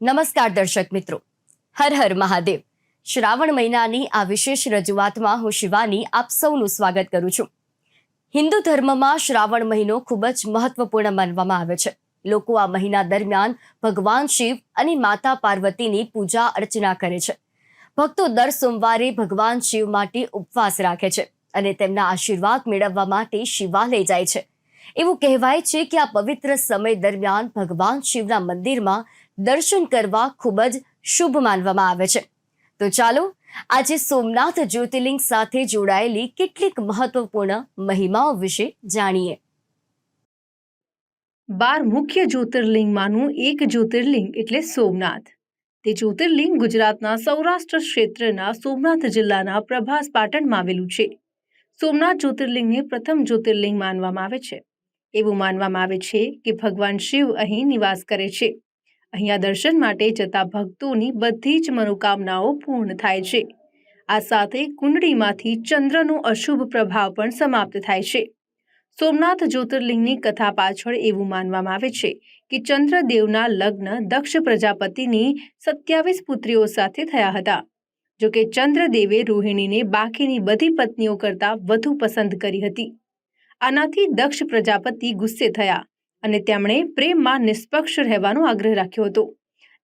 નમસ્કાર દર્શક મિત્રો. હર હર મહાદેવ. શ્રાવણ મહિનાની આ વિશેષ રજૂઆતમાં હું શિવાની આપ સૌનું સ્વાગત કરું છું. હિન્દુ ધર્મમાં શ્રાવણ મહિનો ખૂબ જ મહત્વપૂર્ણ માનવામાં આવે છે. લોકો આ મહિના દરમિયાન ભગવાન શિવ અને માતા પાર્વતીની પૂજા અર્ચના કરે છે. ભક્તો દર સોમવારે ભગવાન શિવ માટે ઉપવાસ રાખે છે અને તેમના આશીર્વાદ મેળવવા માટે શિવાલય જાય છે. એવું કહેવાય છે કે આ પવિત્ર સમય દરમિયાન ભગવાન શિવના મંદિરમાં દર્શન કરવા ખૂબ જ શુભ માનવામાં આવે છે. તો ચાલો, આજે સોમનાથ જ્યોતિર્લિંગ સાથે જોડાયેલી કેટલીક મહત્વપૂર્ણ મહિમાઓ વિશે જાણીએ. બાર મુખ્ય જ્યોતિર્લિંગમાંનું એક જ્યોતિર્લિંગ એટલે સોમનાથ. તે જ્યોતિર્લિંગ ગુજરાતના સૌરાષ્ટ્ર ક્ષેત્રના સોમનાથ જિલ્લાના પ્રભાસ પાટણમાં આવેલું છે. સોમનાથ જ્યોતિર્લિંગને પ્રથમ જ્યોતિર્લિંગ માનવામાં આવે છે. એવું માનવામાં આવે છે કે ભગવાન શિવ અહીં નિવાસ કરે છે. અહીંયા દર્શન માટે જતા ભક્તોની બધી જ મનોકામનાઓ પૂર્ણ થાય છે. આ સાથે કુંડળીમાંથી ચંદ્રનો અશુભ પ્રભાવ પણ સમાપ્ત થાય છે. સોમનાથ જ્યોતિર્લિંગની કથા પાછળ એવું માનવામાં આવે છે કે ચંદ્રદેવના લગ્ન દક્ષ પ્રજાપતિની સત્યાવીસ પુત્રીઓ સાથે થયા હતા. જો કે ચંદ્રદેવે રોહિણીને બાકીની બધી પત્નીઓ કરતાં વધુ પસંદ કરી હતી. આનાથી દક્ષ પ્રજાપતિ ગુસ્સે થયા અને તેમણે પ્રેમમાં નિષ્પક્ષ રહેવાનો આગ્રહ રાખ્યો હતો.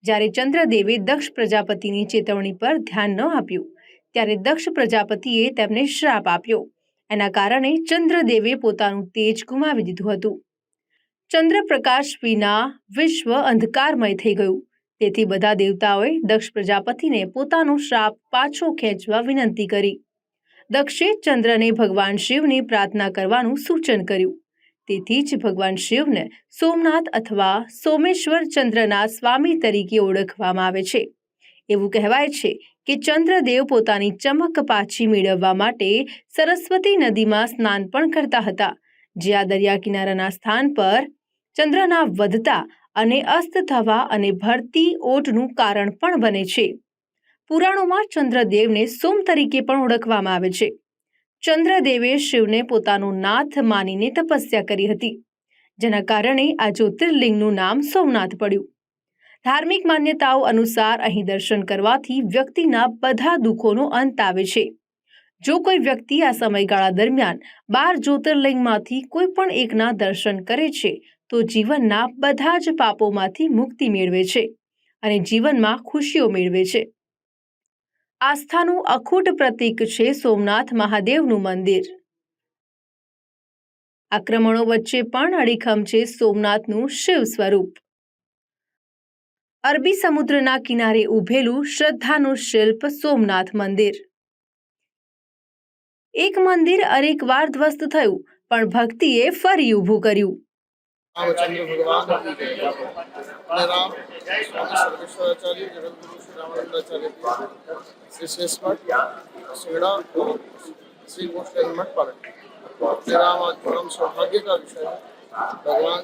જ્યારે ચંદ્રદેવે દક્ષ પ્રજાપતિની ચેતવણી પર ધ્યાન ન આપ્યું, ત્યારે દક્ષ પ્રજાપતિએ તેમને શ્રાપ આપ્યો. એના કારણે ચંદ્રદેવે પોતાનું તેજ ગુમાવી દીધું હતું. ચંદ્રપ્રકાશ વિના વિશ્વ અંધકારમય થઈ ગયું. તેથી બધા દેવતાઓએ દક્ષ પ્રજાપતિને પોતાનો શ્રાપ પાછો ખેંચવા વિનંતી કરી. દક્ષે ચંદ્રને ભગવાન શિવને પ્રાર્થના કરવાનું સૂચન કર્યું. તેથી જ ભગવાન શિવને સોમનાથ અથવા સોમેશ્વર ચંદ્રના સ્વામી તરીકે ઓળખવામાં આવે છે. એવું કહેવાય છે કે ચંદ્રદેવ પોતાની ચમક પાછી મેળવવા માટે સરસ્વતી નદીમાં સ્નાન પણ કરતા હતા, જે આ દરિયા કિનારાના સ્થાન પર ચંદ્રના વધતા અને અસ્ત થવા અને ભરતી ઓટનું કારણ પણ બને છે. પુરાણોમાં ચંદ્રદેવને સોમ તરીકે પણ ઓળખવામાં આવે છે. ચંદ્રદેવે શિવને પોતાનો નાથ માનીને તપસ્યા કરી હતી. જેના કારણે આ જ્યોતિર્લિંગનું નામ સોમનાથ પડ્યું. ધાર્મિક માન્યતાઓ અનુસાર અહીં દર્શન કરવાથી વ્યક્તિના બધા દુઃખોનો અંત આવે છે. જો કોઈ વ્યક્તિ આ સમયગાળા દરમિયાન બાર જ્યોતિર્લિંગમાંથી કોઈ પણ એકના દર્શન કરે છે, તો જીવનના બધા જ પાપોમાંથી મુક્તિ મેળવે છે અને જીવનમાં ખુશીઓ મેળવે છે. આસ્થાનું અખૂટ પ્રતીક છે સોમનાથ મહાદેવનું મંદિર આક્રમણો વચ્ચે પણ અડીખમ છે સોમનાથનું શિવ સ્વરૂપ અરબી સમુદ્રના કિનારે ઊભેલું શ્રદ્ધાનું શિલ્પ સોમનાથ મંદિર એક મંદિર અનેક વાર ધ્વસ્ત થયું પણ ભક્તિએ ફરી ઊભું કર્યું રામચંદ્ર ભગવાન સ્વામી સર્વેશ્વરાચાર્ય જગદગુરુ શ્રી રામાનંદાચાર્ય जगतगुरु श्री रामानंदाचार्य की श्री शेष मठ सेड़ा और श्री गोष्ठ मठ पालन मेरा आज परम सौभाग्य का विषय है भगवान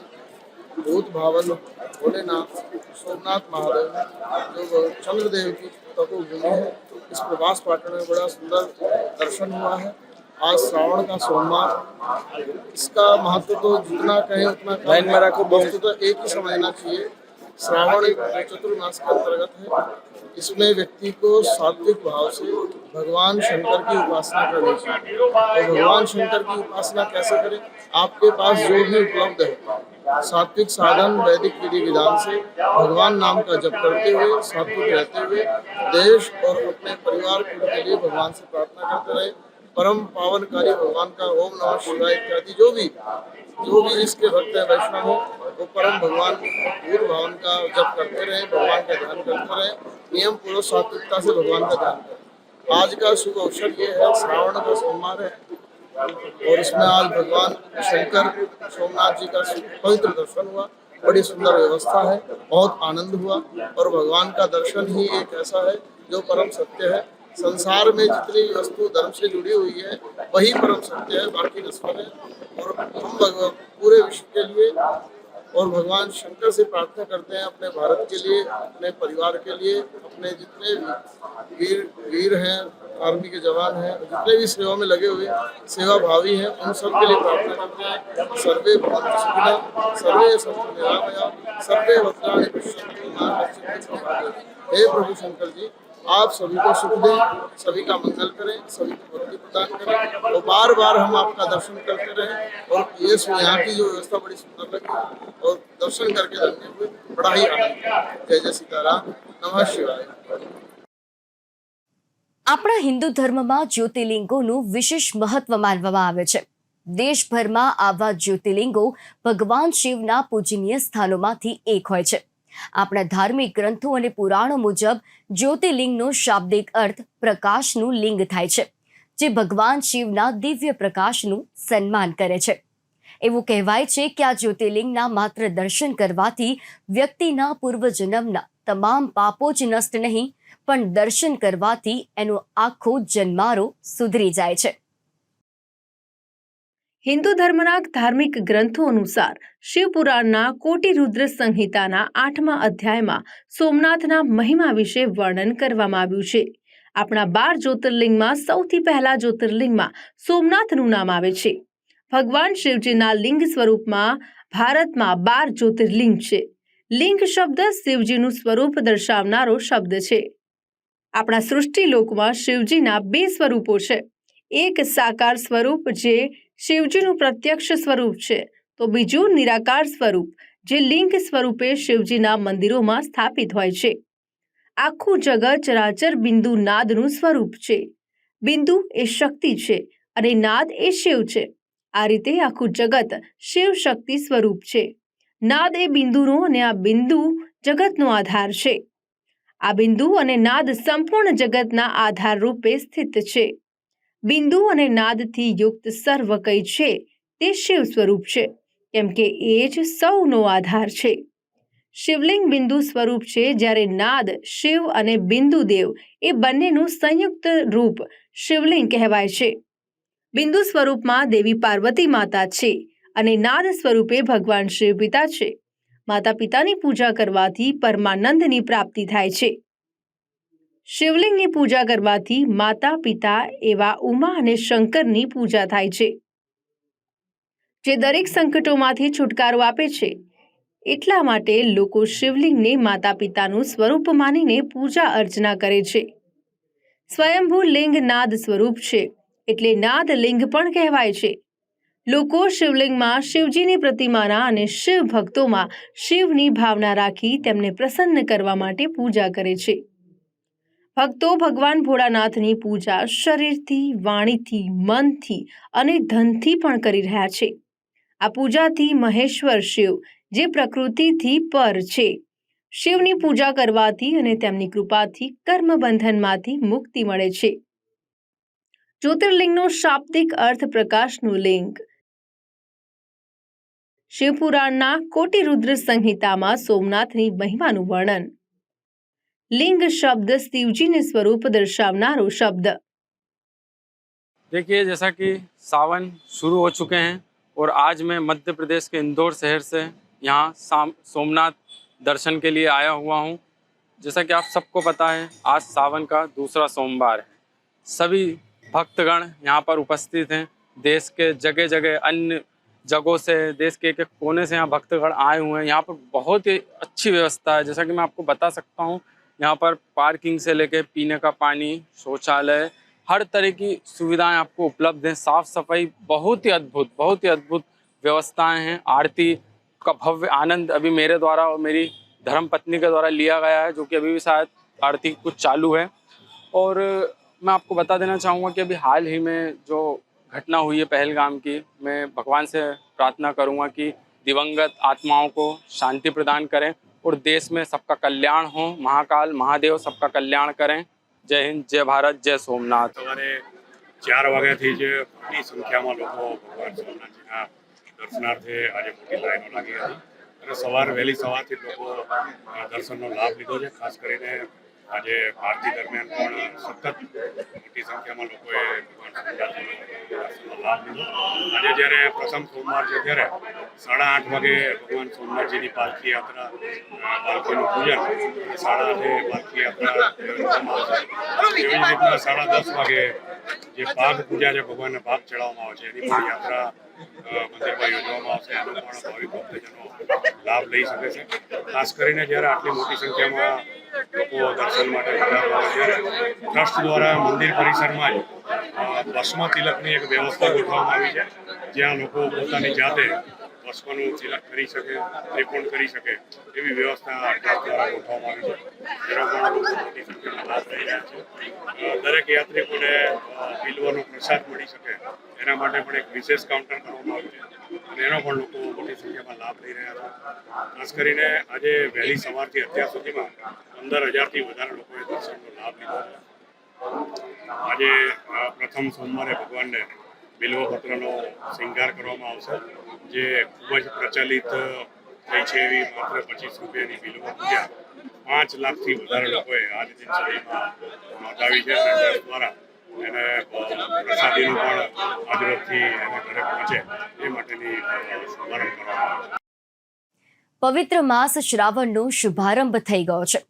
भूत भावन भोलेनाथ सोमनाथ महादेव जो चंद्रदेव की तपोभूमि है इस प्रवास पाटन में बड़ा सुंदर दर्शन हुआ है आज श्रावण का सोमवार इसका महत्व तो जितना कहें उतना कम है वस्तु तो एक ही समझना चाहिए श्रावण चतुर्मास के अंतर्गत है। इसमें व्यक्ति को सात्विक भाव से भगवान शंकर की उपासना करनी चाहिए। और भगवान शंकर की उपासना कैसे करें? आपके पास जो भी उपलब्ध है, सात्विक साधन, वैदिक विधि विधान से भगवान नाम का जप करते हुए, सात्विक रहते हुए, देश और अपने परिवार के लिए भगवान से प्रार्थना करते रहे। परम पावनकारी भगवान का ओम नमः शिवाय इत्यादि जो भी जो भी जिसके भक्त है, वैष्णव हो वो परम भगवान पूर्व भवन का जप करते रहे, भगवान का ध्यान करते रहे, नियम पूर्वक सात्विकता से भगवान का ध्यान करें आज का शुभ अवसर ये है, श्रावण का सोमवार है, और इसमें आज भगवान शंकर सोमनाथ जी का पवित्र दर्शन हुआ, बड़ी सुंदर व्यवस्था है, बहुत आनंद हुआ, और भगवान का दर्शन ही एक ऐसा है जो परम सत्य है। संसार में जितनी वस्तु धर्म से जुड़ी हुई है, वही परम सत्य है, बाकी नश्वर है। और हम भगवान, पूरे विश्व के लिए और भगवान शंकर से प्रार्थना करते हैं अपने भारत के लिए, अपने परिवार के लिए, अपने जितने भी वीर वीर हैं, आर्मी के जवान हैं, जितने भी सेवा में लगे हुए, सेवा भावी हैं, उन सब के लिए प्रार्थना करते हैं। सर्वे भवन्तु सुखिनः, सर्वे सर्वे दुःखभाग् हे प्रभु शंकर जी आप सभी को सुख दें सभी का मंगल करें सभी को भक्ति प्रदान करें और बार बार हम आपका दर्शन करते रहें और ये सु- यहाँ की जो व्यवस्था बड़ी सुंदर लगी और दर्शन करके धन्य हुए बड़ा ही आनंद आया। जय जय सीताराम नमः शिवाय આપણા હિન્દુ ધર્મમાં જ્યોતિર્લિંગોનું વિશેષ મહત્વ માનવામાં આવે છે દેશભરમાં આવા જ્યોતિર્લિંગો ભગવાન શિવના પૂજનીય સ્થાનોમાંથી એક હોય છે આપણા ધાર્મિક ગ્રંથો અને પુરાણો મુજબ જ્યોતિર્લિંગનો શાબ્દિક અર્થ પ્રકાશનું લિંગ થાય છે, જે ભગવાન શિવના દિવ્ય પ્રકાશનું સન્માન કરે છે. એવું કહેવાય છે કે આ જ્યોતિર્લિંગના માત્ર દર્શન કરવાથી વ્યક્તિના પૂર્વજન્મના તમામ પાપો જ નષ્ટ નહીં, પણ દર્શન કરવાથી એનો આખો જન્મારો સુધરી જાય છે. હિન્દુ ધર્મના ધાર્મિક ગ્રંથો અનુસાર શિવપુરાણના કોટિરુદ્ર સંહિતાના આઠમા અધ્યાયમાં સોમનાથના મહિમા વિશે વર્ણન કરવામાં આવ્યું છે. આપણા બાર જ્યોતિર્લિંગમાં સૌથી પહેલા જ્યોતિર્લિંગમાં સોમનાથનું નામ આવે છે. ભગવાન શિવજીના લિંગ સ્વરૂપમાં ભારતમાં બાર જ્યોતિર્લિંગ છે. લિંગ શબ્દ શિવજીનું સ્વરૂપ દર્શાવનારો શબ્દ છે. આપણા સૃષ્ટિ લોકમાં શિવજીના બે સ્વરૂપો છે. એક સાકાર સ્વરૂપ જે શિવજીનું પ્રત્યક્ષ સ્વરૂપ છે. તો બીજું નિરાકાર સ્વરૂપ, જે લિંગ સ્વરૂપે શિવજીના મંદિરોમાં સ્થાપિત હોય છે. આખું જગત ચરાચર બિંદુ નાદનું સ્વરૂપ છે. બિંદુ એ શક્તિ છે અને નાદ એ શિવ છે. આ રીતે આખું જગત શિવ શક્તિ સ્વરૂપ છે. નાદ એ બિંદુનો અને આ બિંદુ જગતનો આધાર છે. આ બિંદુ અને નાદ સંપૂર્ણ જગતના આધાર રૂપે સ્થિત છે. બિંદુ અને નાદથી યુક્ત સર્વ કંઈ છે, તે શિવ સ્વરૂપ છે, કેમ કે એ જ સૌનો આધાર છે. શિવલિંગ બિંદુ સ્વરૂપ છે જ્યારે નાદ, શિવ અને બિંદુ દેવ એ બંનેનું સંયુક્ત રૂપ શિવલિંગ કહેવાય છે. બિંદુ સ્વરૂપમાં દેવી પાર્વતી માતા છે અને નાદ સ્વરૂપે ભગવાન શિવ પિતા છે. માતા પિતાની પૂજા કરવાથી પરમાનંદની પ્રાપ્તિ થાય છે. શિવલિંગની પૂજા કરવાથી માતા, પિતા એવા ઉમા અને શંકરની પૂજા થાય છે. જે દરેક સંકટોમાંથી છુટકારો આપે છે, એટલા માટે લોકો શિવલિંગને માતા, પિતાનું સ્વરૂપ માનીને પૂજા અર્ચના કરે છે. સ્વયંભૂ લિંગ નાદ સ્વરૂપ છે, એટલે નાદ લિંગ પણ કહેવાય છે. લોકો શિવલિંગમાં શિવજીની પ્રતિમાના અને શિવ ભક્તોમાં શિવની ભાવના રાખી તેમને પ્રસન્ન કરવા માટે પૂજા કરે છે. ભક્તો ભગવાન ભોળાનાથની પૂજા શરીરથી, વાણીથી, મનથી અને ધનથી પણ કરી રહ્યા છે. આ પૂજાથી મહેશ્વર શિવ, જે પ્રકૃતિથી પર છે, શિવની પૂજા કરવાથી અને તેમની કૃપાથી કર્મ બંધનમાંથી મુક્તિ મળે છે. જ્યોતિર્લિંગનો શાબ્દિક અર્થ પ્રકાશનું લિંગ. શિવપુરાણના કોટિરુદ્ર સંહિતામાં સોમનાથની મહિમાનું વર્ણન. लिंग शब्द शिवजी ने स्वरूप दर्शावनारो शब्द। देखिए, जैसा कि सावन शुरू हो चुके हैं और आज मैं मध्य प्रदेश के इंदौर शहर से यहाँ सोमनाथ दर्शन के लिए आया हुआ हूँ। जैसा कि आप सबको पता है, आज सावन का दूसरा सोमवार है। सभी भक्तगण यहाँ पर उपस्थित हैं। देश के जगह जगह अन्य जगहों से, देश के एक एक कोने से यहाँ भक्तगण आए हुए हैं। यहाँ पर बहुत ही अच्छी व्यवस्था है। जैसा कि मैं आपको बता सकता हूँ यहाँ पर पार्किंग से लेके पीने का पानी, शौचालय, हर तरह की सुविधाएँ आपको उपलब्ध हैं। साफ़ सफ़ाई बहुत ही अद्भुत, बहुत ही अद्भुत व्यवस्थाएँ हैं। आरती का भव्य आनंद अभी मेरे द्वारा और मेरी धर्म पत्नी के द्वारा लिया गया है, जो कि अभी भी शायद आरती कुछ चालू है। और मैं आपको बता देना चाहूँगा कि अभी हाल ही में जो घटना हुई है पहलगाम की, मैं भगवान से प्रार्थना करूँगा कि दिवंगत आत्माओं को शांति प्रदान करें। और देश में सबका कल्याण हो महाकाल महादेव सबका कल्याण करें जय हिंद जय भारत जय सोमनाथ સવારે ચાર વાગ્યાથી જ મોટી સંખ્યામાં લોકો ભગવાન સોમનાથજીના દર્શનાર્થે આજે મોટી લાઈનો લાગી હતી અને સવાર વહેલી સવારથી જ લોકો અ, દર્શનનો લાભ લીધો છે ખાસ કરીને આજે આરતી દરમિયાન પણ સતત મોટી સંખ્યામાં લોકોએ ભગવાન લાભ લીધો. આજે જ્યારે પ્રથમ સોમવાર છે ત્યારે સાડા આઠ વાગે ભગવાન સોમનાથજીની પાલખી યાત્રા પાલખીનું પૂજન સાડા આઠે પાલખી યાત્રા એવી રીતના સાડા દસ વાગે જે પાક પૂજા છે, ભગવાનને પાક ચડાવવામાં આવે છે. એની પણ યાત્રા મંદિરમાં યોજવામાં આવશે આનો પણ ભાવિક ભક્તજનો લાભ લઈ શકે છે. ખાસ કરીને જ્યારે આટલી મોટી સંખ્યામાં લોકો દર્શન માટે ભેગા ત્યારે ટ્રસ્ટ દ્વારા મંદિર પરિસરમાં જ ભસ્મ તિલકની એક વ્યવસ્થા ગોઠવવામાં આવી છે. જ્યાં લોકો પોતાની જાતે ભસ્મનું જિલ્લા કરી શકે ત્રિકોણ કરી શકે, એવી વ્યવસ્થા ટ્રસ્ટ દ્વારા ગોઠવવામાં આવી છે. જેના પણ મોટી સંખ્યામાં લાભ લઈ રહ્યા છે. દરેક યાત્રિકોને બિલવાનો પ્રસાદ મળી શકે, એના માટે પણ એક વિશેષ કાઉન્ટર કરવામાં આવ્યું છે. અને એનો પણ લોકો મોટી સંખ્યામાં લાભ લઈ રહ્યા છે. ખાસ કરીને આજે વહેલી સવારથી અત્યાર સુધીમાં પંદર હજારથી વધારે લોકોએ દર્શનનો લાભ લીધો છે. આજે પ્રથમ સોમવારે ભગવાનને બિલ્વપત્રનો શૃંગાર કરવામાં આવશે, જે ખૂબ જ પ્રચલિત થઈ છે એવી માત્ર પચીસ રૂપિયાની બિલ્વ પૂજા પાંચ લાખથી વધારે લોકોએ આજ દિન સુધીમાં નોંધાવી છે અને દ્વારા એને પ્રસાદીનું પણ આજરોજથી એને ઘરે પહોંચે એ માટેની શુભારંભ કરવામાં આવે છે. પવિત્ર માસ શ્રાવણનો શુભારંભ થઈ ગયો છે.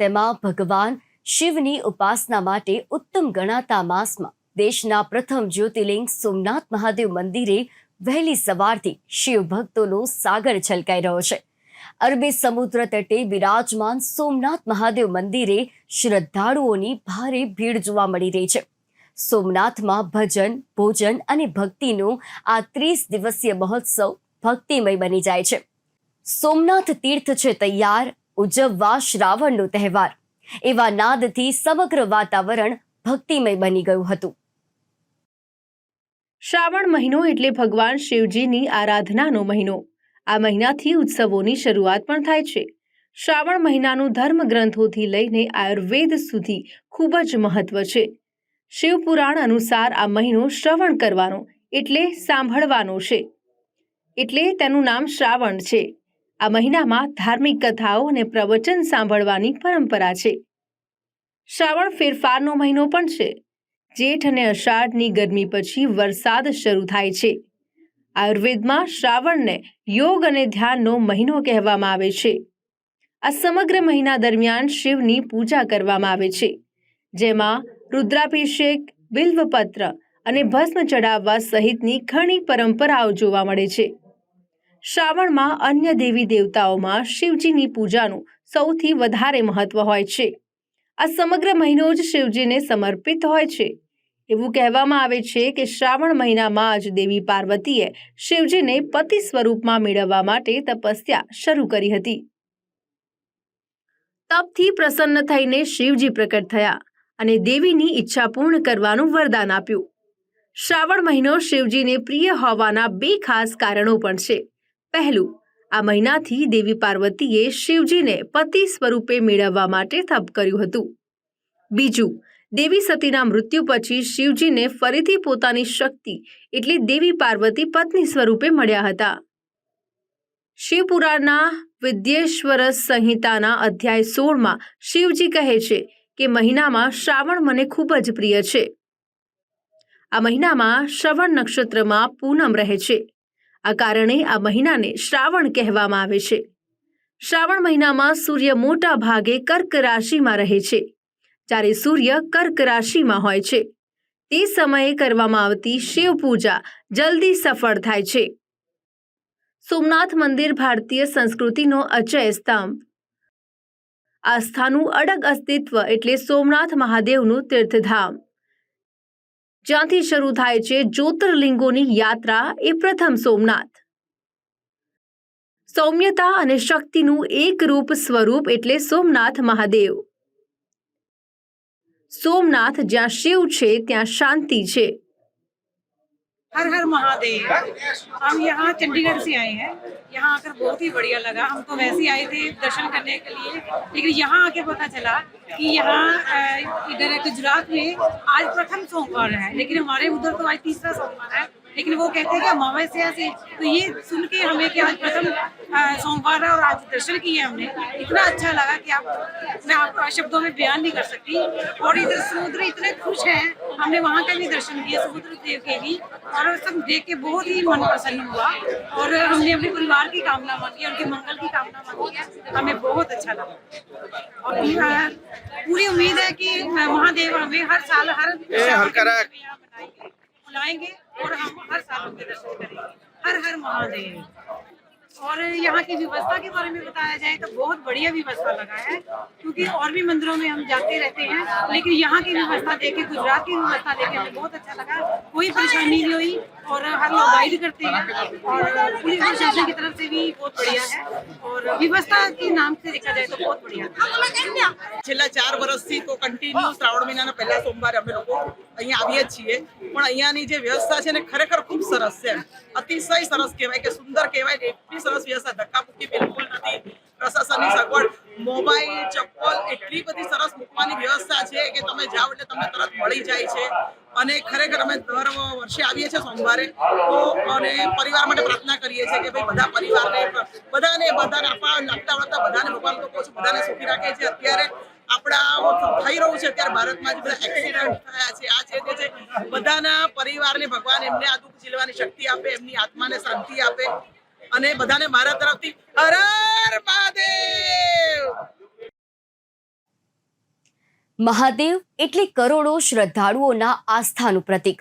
તેમાં ભગવાન શિવની ઉપાસના માટે ઉત્તમ ગણાતા માસમાં દેશના પ્રથમ જ્યોતિર્લિંગ સોમનાથ મહાદેવ મંદિરે વહેલી સવારથી શિવ ભક્તોનો સાગર છલકાઈ રહ્યો છે. અરબી સમુદ્ર તટે બિરાજમાન સોમનાથ મહાદેવ મંદિરે શ્રદ્ધાળુઓની ભારે ભીડ જોવા મળી રહી છે. સોમનાથમાં ભજન, ભોજન અને ભક્તિનો આ ત્રીસ દિવસીય મહોત્સવ ભક્તિમય બની જાય છે. સોમનાથ તીર્થ છે તૈયાર, ઉજવવા શ્રાવણનો તહેવાર. એવા નાદથી સમગ્ર વાતાવરણ ભક્તિમય બની ગયું હતું. શ્રાવણ મહિનો એટલે ભગવાન શિવજીની આરાધનાનો મહિનો. આ મહિનાથી ઉત્સવોની શરૂઆત પણ થાય છે. શ્રાવણ મહિનાનું ધર્મ ગ્રંથોથી લઈને આયુર્વેદ સુધી ખૂબ જ મહત્વ છે. શિવપુરાણ અનુસાર આ મહિનો શ્રવણ કરવાનો, એટલે સાંભળવાનો છે. એટલે તેનું નામ શ્રાવણ છે. આ મહિનામાં ધાર્મિક કથાઓ અને પ્રવચન સાંભળવાની પરંપરા છે. શ્રાવણ ફેરફારનો મહિનો પણ છે. જેઠ અને અષાઢની ગરમી પછી વરસાદ શરૂ થાય છે. આયુર્વેદમાં શ્રાવણને યોગ અને ધ્યાનનો મહિનો કહેવામાં આવે છે. આ સમગ્ર મહિના દરમિયાન શિવની પૂજા કરવામાં આવે છે. જેમાં રુદ્રાભિષેક, બિલ્વપત્ર અને ભસ્મ ચડાવવા સહિતની ઘણી પરંપરાઓ જોવા મળે છે. શ્રાવણમાં અન્ય દેવી દેવતાઓમાં શિવજીની પૂજાનું સૌથી વધારે મહત્વ હોય છે. આ સમગ્ર મહિનો જ શિવજીને સમર્પિત હોય છે. એવું કહેવામાં આવે છે કે શ્રાવણ મહિનામાં જ દેવી પાર્વતીએ શિવજીને પતિ સ્વરૂપમાં મેળવવા માટે તપસ્યા શરૂ કરી હતી. તપથી પ્રસન્ન થઈને શિવજી પ્રકટ થયા અને દેવીની ઈચ્છા પૂર્ણ કરવાનું વરદાન આપ્યું. શ્રાવણ મહિનો શિવજીને પ્રિય હોવાના બે ખાસ કારણો પણ છે. પહેલું આ મહિનાથી દેવી પાર્વતીએ શિવજીને પતિ સ્વરૂપે મેળવવા માટે તપ કર્યું હતું. બીજું, દેવી સતીના મૃત્યુ પછી શિવજીને ફરીથી પોતાની શક્તિ એટલે દેવી પાર્વતી પત્ની સ્વરૂપે મળ્યા હતા. શિવપુરાણના વિદ્યેશ્વર સંહિતાના અધ્યાય સોળમાં શિવજી કહે છે કે મહિનામાં શ્રાવણ મને ખૂબ જ પ્રિય છે. આ મહિનામાં શ્રવણ નક્ષત્રમાં પૂનમ રહે છે. આ કારણે આ મહિનાને શ્રાવણ કહેવામાં આવે છે. શ્રાવણ મહિનામાં સૂર્ય મોટા ભાગે કર્ક રાશિમાં રહે છે. જ્યારે સૂર્ય કર્ક રાશિમાં હોય છે. તે સમયે કરવામાં આવતી શિવ પૂજા જલ્દી સફળ થાય છે. સોમનાથ મંદિર ભારતીય સંસ્કૃતિનો અચય સ્તંભ. આસ્થાનું અડગ અસ્તિત્વ એટલે સોમનાથ મહાદેવનું તીર્થધામ. જ્યાંથી શરૂ થાય છે જ્યોતિર્લિંગોની યાત્રા એ પ્રથમ સોમનાથ. સૌમ્યતા અને શક્તિનું એકરૂપ સ્વરૂપ એટલે સોમનાથ મહાદેવ. સોમનાથ જ્યાં શિવ છે ત્યાં શાંતિ છે. हर हर महादेव। हम यहाँ चंडीगढ़ से आए हैं। यहाँ आकर बहुत ही बढ़िया लगा। हम तो वैसे ही आए थे दर्शन करने के लिए। लेकिन यहाँ आके पता चला कि यहाँ इधर गुजरात में आज प्रथम सोमवार है। लेकिन हमारे उधर तो आज तीसरा सोमवार है। लेकिन वो कहते हैं कि अमावस्या से तो ये सुन के हमें कि आज प्रथम सोमवार है और आज दर्शन किए हमने। इतना अच्छा लगा कि आप मैं आपको शब्दों में बयान नहीं कर सकती। और इधर समुद्र इतने खुश हैं। हमने वहाँ का भी दर्शन किया समुद्र देव के भी। और सब देख के बहुत ही मन प्रसन्न हुआ। और हमने अपने परिवार की कामना मांगी उनके मंगल की कामना मांगी है हमें बहुत अच्छा लगा। और पूरी उम्मीद है कि महादेव हमें हर साल हर हर बुलाएँगे और हम हर साल उनके दर्शन करेंगे। हर हर महादेव। और यहाँ की व्यवस्था के बारे में बताया जाए तो बहुत बढ़िया व्यवस्था लगा है, क्योंकि और भी मंदिरों में हम जाते रहते हैं, लेकिन यहाँ की व्यवस्था देखे गुजरात की व्यवस्था देखे हमें बहुत अच्छा लगा। कोई परेशानी नहीं हुई। और हर लोग गाइड करते हैं और पुलिस प्रशासन की तरफ से भी बहुत बढ़िया है और व्यवस्था के नाम से देखा जाए तो बहुत बढ़िया है છેલ્લા ચાર વર્ષથી તો કન્ટિન્યુ શ્રાવણ મહિનાના પહેલા સોમવારે અમે લોકો અહીંયા આવીએ જ છીએ પણ અહીંયાની જે વ્યવસ્થા છે ને ખરેખર ખૂબ સરસ છે અતિશય સરસ કહેવાય કે સુંદર કહેવાય કે એટલી સરસ વ્યવસ્થા ધક્કાબુક્કી બિલકુલ નથી પ્રશાસનની સગવડ મોબાઈલ, ચપ્પલ, એટલી બધી સરસ મૂકવાની વ્યવસ્થા છે કે તમે જાઓ એટલે તમને તરત મળી જાય છે. અને ખરેખર અમે દર વર્ષે આવીએ છીએ સોમવારે, તો અને પરિવાર માટે પ્રાર્થના કરીએ છીએ કે ભાઈ બધા પરિવારને, બધાને બધાને આપણા લાગતા વળગતા બધાને ભગવાન છું, બધાને સુખી રાખે છે. અત્યારે આપણા થઈ રહ્યું છે, અત્યારે ભારતમાં જે બધા એક્સિડન્ટ થયા છે, આ છે તે છે બધાના પરિવારને ભગવાન એમને આ દુઃખ ઝીલવાની શક્તિ આપે, એમની આત્માને શાંતિ આપે. અને બધાને મારા તરફથી હર હર મહાદેવ! મહાદેવ એટલે કરોડો શ્રદ્ધાળુઓના આસ્થાનું પ્રતીક.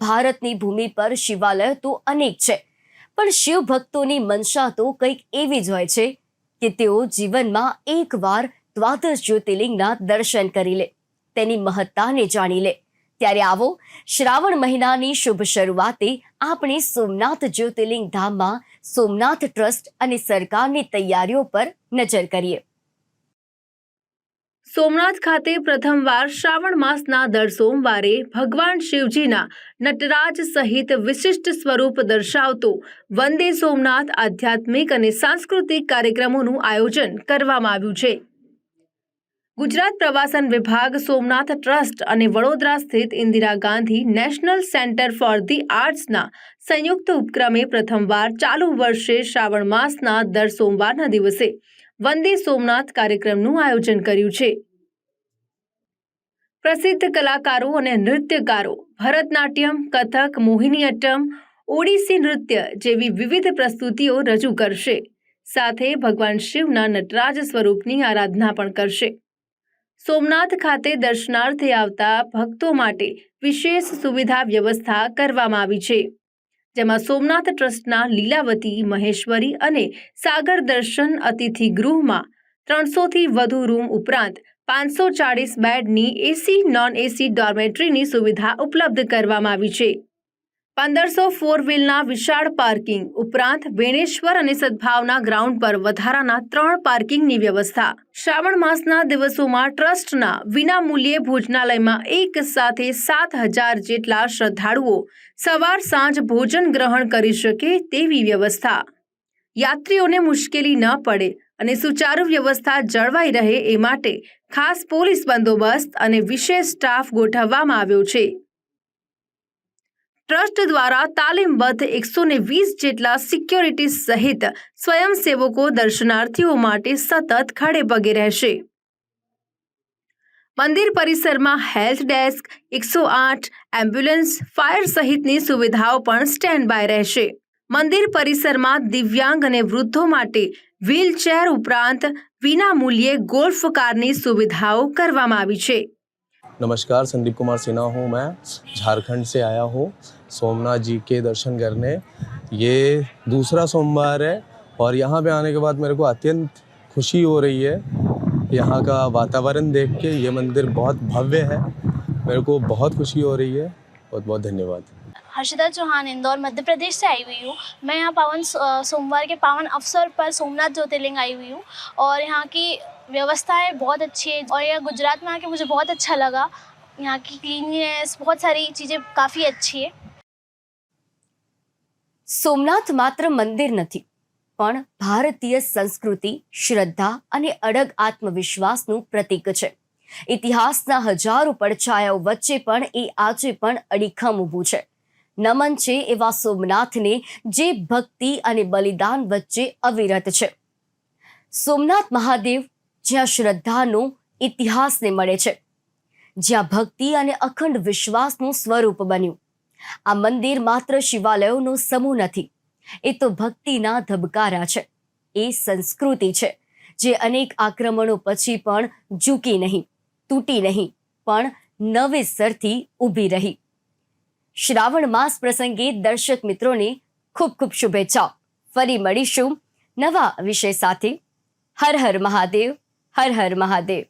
ભારતની ભૂમિ પર શિવાલય તો અનેક છે, પણ શિવ ભક્તોની મનસા તો કંઈક એવી જ હોય છે કે તેઓ જીવનમાં એકવાર દ્વાદશ જ્યોતિર્લિંગના દર્શન કરી લે, તેની મહત્તાને જાણી લે. ત્યારે આવો, શ્રાવણ મહિનાની શુભ શરૂઆતે આપણે સોમનાથ જ્યોતિર્લિંગ ધામમાં સોમનાથ ટ્રસ્ટ અને સરકારની તૈયારીઓ પર નજર કરીએ. સોમનાથ ખાતે પ્રથમવાર શ્રાવણ માસના દર સોમવારે ભગવાન શિવજીના નટરાજ સહિત વિશિષ્ટ સ્વરૂપ દર્શાવતો વંદે સોમનાથ આધ્યાત્મિક અને સાંસ્કૃતિક કાર્યક્રમોનું આયોજન કરવામાં આવ્યું છે. ગુજરાત પ્રવાસન વિભાગ, સોમનાથ ટ્રસ્ટ અને વડોદરા સ્થિત Indira Gandhi national centre for the આર્ટ્સના સંયુક્ત ઉપક્રમે પ્રથમવાર ચાલુ વર્ષે શ્રાવણ માસના દર સોમવારના દિવસે વંદે સોમનાથ કાર્યક્રમનું આયોજન કર્યું છે. પ્રસિદ્ધ કલાકારો અને નૃત્યકારો ભરતનાટ્યમ, કથક મોહિનીઅટ્ટમ ઓડિસી નૃત્ય જેવી વિવિધ પ્રસ્તુતિઓ રજૂ કરશે. સાથે ભગવાન શિવના નટરાજ સ્વરૂપની આરાધના પણ કરશે. સોમનાથ ખાતે દર્શનાર્થે આવતા ભક્તો માટે વિશેષ સુવિધા વ્યવસ્થા કરવામાં આવી છે. જેમાં સોમનાથ ટ્રસ્ટના લીલાવતી મહેશ્વરી અને સાગર દર્શન અતિથિ ગૃહમાં ત્રણસોથી વધુ રૂમ ઉપરાંત પાંચસો ચાળીસ બેડની એસી, નોન એસી ડોર્મેટરીની સુવિધા ઉપલબ્ધ કરવામાં આવી છે. પંદરસો ફોર વ્હીલના વિશાળ પાર્કિંગ ઉપરાંત વેણેશ્વર અને સદભાવના ગ્રાઉન્ડ પર વધારાના ત્રણ પાર્કિંગની વ્યવસ્થા. શ્રાવણ માસના દિવસોમાં ટ્રસ્ટના વિનામૂલ્યે ભોજનાલયમાં એક સાથે સાત હજાર જેટલા શ્રદ્ધાળુઓ સવાર સાંજ ભોજન ગ્રહણ કરી શકે તેવી વ્યવસ્થા. યાત્રીઓને મુશ્કેલી ન પડે અને સુચારુ વ્યવસ્થા જળવાઈ રહે એ માટે ખાસ પોલીસ બંદોબસ્ત અને વિશેષ સ્ટાફ ગોઠવવામાં આવ્યો છે. ટ્રસ્ટ દ્વારા તાલીમબદ્ધ એકસો ને વીસ જેટલા સિક્યોરિટી સહિત સ્વયંસેવકો દર્શનાર્થીઓ માટે સતત ખડે પગે રહેશે મંદિર પરિસરમાં હેલ્થ ડેસ્ક એકસો આઠ એમ્બ્યુલન્સ ફાયર સહિતની સુવિધાઓ પણ સ્ટેન્ડ બાય રહેશે મંદિર પરિસરમાં દિવ્યાંગ અને વૃદ્ધો માટે વ્હીલચેર ઉપરાંત વિનામૂલ્યે ગોલ્ફ કારની સુવિધાઓ કરવામાં આવી છે नमस्कार संदीप कुमार सिन्हा हूँ मैं झारखंड से आया हूँ सोमनाथ जी के दर्शन करने। ये दूसरा सोमवार है और यहाँ पे आने के बाद मेरे को अत्यंत खुशी हो रही है। यहाँ का वातावरण देख के ये मंदिर बहुत भव्य है। मेरे को बहुत खुशी हो रही है। बहुत बहुत धन्यवाद। हर्षिता चौहान, इंदौर, मध्य प्रदेश से आई हुई हूँ। मैं यहाँ पावन सोमवार के पावन अवसर पर सोमनाथ ज्योतिर्लिंग आई हुई हूँ और यहाँ की व्यवस्थाएँ बहुत अच्छी है और यहाँ गुजरात में आके मुझे बहुत अच्छा लगा। यहाँ की क्लीनलीनेस बहुत सारी चीज़ें काफ़ी अच्छी है। સોમનાથ માત્ર મંદિર નથી, પણ ભારતીય સંસ્કૃતિ, શ્રદ્ધા અને અડગ આત્મવિશ્વાસનું પ્રતીક છે. ઇતિહાસના હજારો પડછાયાઓ વચ્ચે પણ એ આજે પણ અડીખમ ઊભું છે. નમન છે એવા સોમનાથને જે ભક્તિ અને બલિદાન વચ્ચે અવિરત છે. સોમનાથ મહાદેવ જ્યાં શ્રદ્ધાનો ઇતિહાસને મળે છે, જ્યાં ભક્તિ અને અખંડ વિશ્વાસનું સ્વરૂપ બન્યું. આ મંદિર માત્ર શિવાલયોનો સમૂહ નથી, એ તો ભક્તિના ધબકારા છે. એ સંસ્કૃતિ છે, જે અનેક આક્રમણો પછી પણ ઝૂકી નહીં, તૂટી નહીં, પણ નવેસરથી ઊભી રહી. શ્રાવણ માસ પ્રસંગે દર્શક મિત્રોને ખૂબ ખૂબ શુભેચ્છાઓ. ફરી મળીશું નવા વિષય સાથે. હર હર મહાદેવ, હર હર મહાદેવ.